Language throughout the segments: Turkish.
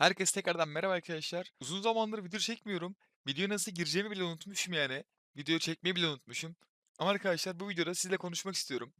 Herkese tekrardan merhaba arkadaşlar. Uzun zamandır video çekmiyorum. Videoya nasıl gireceğimi bile unutmuşum yani. Video çekmeyi bile unutmuşum. Ama arkadaşlar bu videoda sizle konuşmak istiyorum.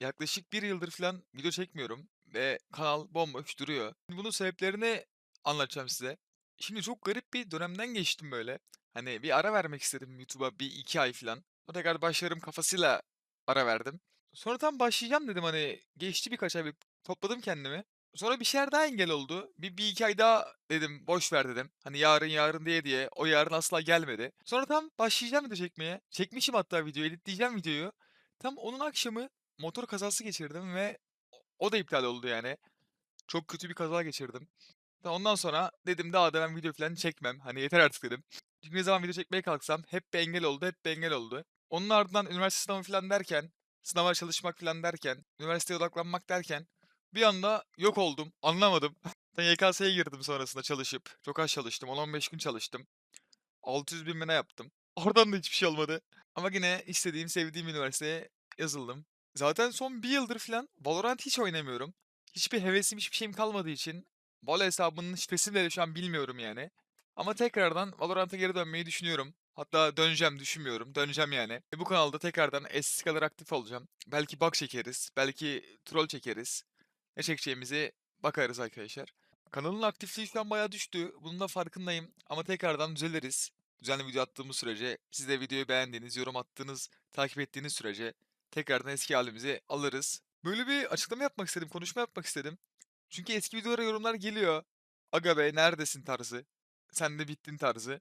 Yaklaşık bir yıldır falan video çekmiyorum. Ve kanal bomboş duruyor. Bunun sebeplerini anlatacağım size. Şimdi çok garip bir dönemden geçtim böyle. Hani bir ara vermek istedim YouTube'a bir iki ay falan. Sonra tekrar başlarım kafasıyla ara verdim. Sonra tam başlayacağım dedim hani geçti birkaç ay bir topladım kendimi. Sonra bir şeyler daha engel oldu. Bir, bir iki ay daha dedim boş ver dedim. Hani yarın yarın diye diye o yarın asla gelmedi. Sonra tam başlayacağım video çekmeye. Çekmişim hatta videoyu editleyeceğim videoyu. Tam onun akşamı motor kazası geçirdim ve o da iptal oldu yani. Çok kötü bir kaza geçirdim. Ondan sonra dedim daha da ben video falan çekmem. Hani yeter artık dedim. Çünkü ne zaman video çekmeye kalksam hep bir engel oldu, hep bir engel oldu. Onun ardından üniversite sınavı falan derken, sınava çalışmak falan derken, üniversiteye odaklanmak derken bir anda yok oldum. Anlamadım. Ben YKS'ye girdim sonrasında çalışıp. Çok az çalıştım. 10-15 gün çalıştım. 600 bin lira yaptım. Oradan da hiçbir şey olmadı. Ama yine istediğim, sevdiğim üniversiteye yazıldım. Zaten son bir yıldır falan Valorant hiç oynamıyorum. Hiçbir hevesim, hiçbir şeyim kalmadığı için Valo hesabının şifresini de şu an bilmiyorum yani. Ama tekrardan Valorant'a geri dönmeyi düşünüyorum. Hatta döneceğim düşünmüyorum. Döneceğim yani. Ve bu kanalda tekrardan eskisi kadar aktif olacağım. Belki bug çekeriz. Belki troll çekeriz. Ne çekeceğimizi bakarız arkadaşlar. Kanalın aktifliği şu an bayağı düştü. Bunun da farkındayım. Ama tekrardan düzeliriz. Düzenli video attığımız sürece, siz de videoyu beğendiğiniz, yorum attığınız, takip ettiğiniz sürece tekrardan eski halimizi alırız. Böyle bir açıklama yapmak istedim, konuşma yapmak istedim. Çünkü eski videolara yorumlar geliyor. Aga be neredesin tarzı. Sen de bittin tarzı.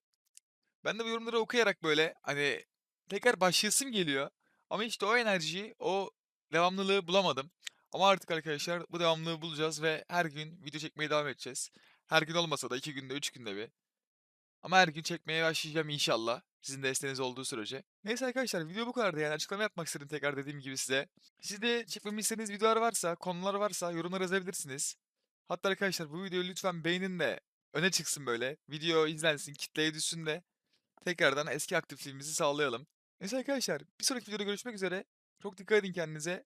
Ben de bu yorumları okuyarak böyle hani tekrar başlayasım geliyor. Ama işte o enerjiyi, o devamlılığı bulamadım. Ama artık arkadaşlar bu devamlılığı bulacağız ve her gün video çekmeye devam edeceğiz. Her gün olmasa da iki günde, üç günde bir. Ama her gün çekmeye başlayacağım inşallah. Sizin desteğiniz olduğu sürece. Neyse arkadaşlar video bu kadardı yani açıklama yapmak istedim tekrar dediğim gibi size. Siz de çekmemi istediğiniz videolar varsa, konular varsa yorumlara yazabilirsiniz. Hatta arkadaşlar bu videoyu lütfen beğenin de öne çıksın böyle. Video izlensin, kitleye düşsün de tekrardan eski aktifliğimizi sağlayalım. Neyse arkadaşlar bir sonraki videoda görüşmek üzere. Çok dikkat edin kendinize.